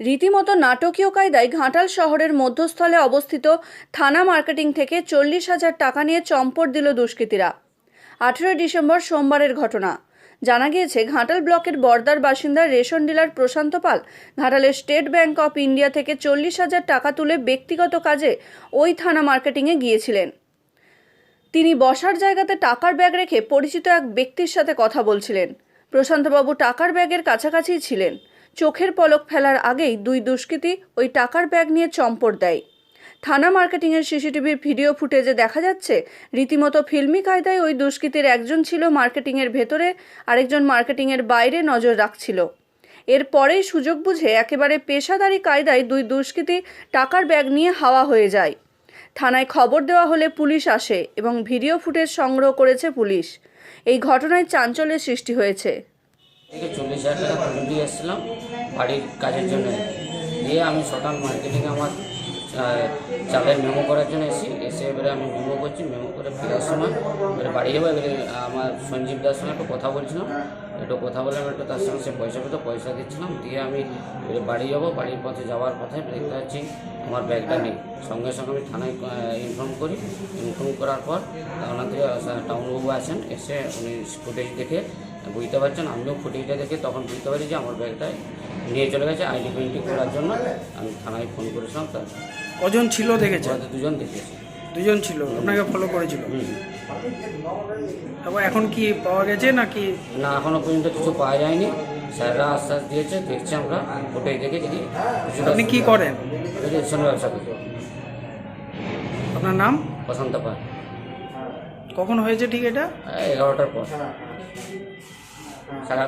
রীতিমতো নাটকীয় কায়দায় ঘাটাল শহরের মধ্যস্থলে অবস্থিত থানা মার্কেটিং থেকে চল্লিশ হাজার টাকা নিয়ে চম্পট দিল দুষ্কৃতীরা। আঠেরোই ডিসেম্বর সোমবারের ঘটনা। জানা গিয়েছে, ঘাটাল ব্লকের বর্দার বাসিন্দা রেশন ডিলার প্রশান্ত পাল ঘাটালের স্টেট ব্যাংক অফ ইন্ডিয়া থেকে চল্লিশ হাজার টাকা তুলে ব্যক্তিগত কাজে ওই থানা মার্কেটিংয়ে গিয়েছিলেন। তিনি বসার জায়গাতে টাকার ব্যাগ রেখে পরিচিত এক ব্যক্তির সাথে কথা বলছিলেন। প্রশান্তবাবু টাকার ব্যাগের কাছাকাছিই ছিলেন। চোখের পলক ফেলার আগেই দুই দুষ্কৃতী ওই টাকার ব্যাগ নিয়ে চম্পট দেয়। থানা মার্কেটিংয়ের সিসিটিভির ভিডিও ফুটেজে দেখা যাচ্ছে, রীতিমতো ফিল্মি কায়দায় ওই দুষ্কৃতীর একজন ছিল মার্কেটিংয়ের ভেতরে, আরেকজন মার্কেটিংয়ের বাইরে নজর রাখছিল। এরপরেই সুযোগ বুঝে একেবারে পেশাদারি কায়দায় দুই দুষ্কৃতী টাকার ব্যাগ নিয়ে হাওয়া হয়ে যায়। থানায় খবর দেওয়া হলে পুলিশ আসে এবং ভিডিও ফুটেজ সংগ্রহ করেছে পুলিশ। এই ঘটনায় চাঞ্চল্যের সৃষ্টি হয়েছে। থেকে চল্লিশ হাজার টাকা তুলে দিয়ে এসেছিলাম বাড়ির কাজের জন্য। দিয়ে আমি সকাল মার্কেটিংয়ে আমার চালের মেমো করার জন্য এসেছি। এসে এবারে আমি মেমো করছি। মেমো করে ফেরার সময় এবারে বাড়ি যাব। এবারে আমার সঞ্জীব দার সঙ্গে একটু কথা বলছিলাম। একটু কথা বললাম একটু তার সঙ্গে সে পয়সা পেতো পয়সা দিচ্ছিলাম দিয়ে আমি বাড়ি যাব বাড়ির পথে যাওয়ার পথে দেখতে পাচ্ছি আমার ব্যাগটা নেই। সঙ্গে সঙ্গে আমি থানায় ইনফর্ম করি। ইনফর্ম করার পর ওনার থেকে টাউনবাবু আসেন এসে উনি ফুটেজ দেখে বুঝতে পারছেন আমিও ফুটেজটা দেখে তখন বুঝতে পারি যে আমার ব্যাগটা নিয়ে চলে গেছে আইডেন্টিফাই করার জন্য। আমি থানায় ফোন করেছিলাম তার কজন ছিল দেখেছে দুজন দেখেছি। দুজন ছিল আপনাকে ফলো করেছিল। তারপর এখন কি পাওয়া গেছে নাকি? না এখনও পর্যন্ত কিছু পাওয়া যায়নি। স্যাররা আশ্বাস দিয়েছে দেখছি আমরা ফুটেজ দেখে যদি আপনি কি করেন? ব্যবসা করি। আপনার নাম? বসন্ত পাল। কখন হয়েছে ঠিক এটা? এগারোটার পর। সারা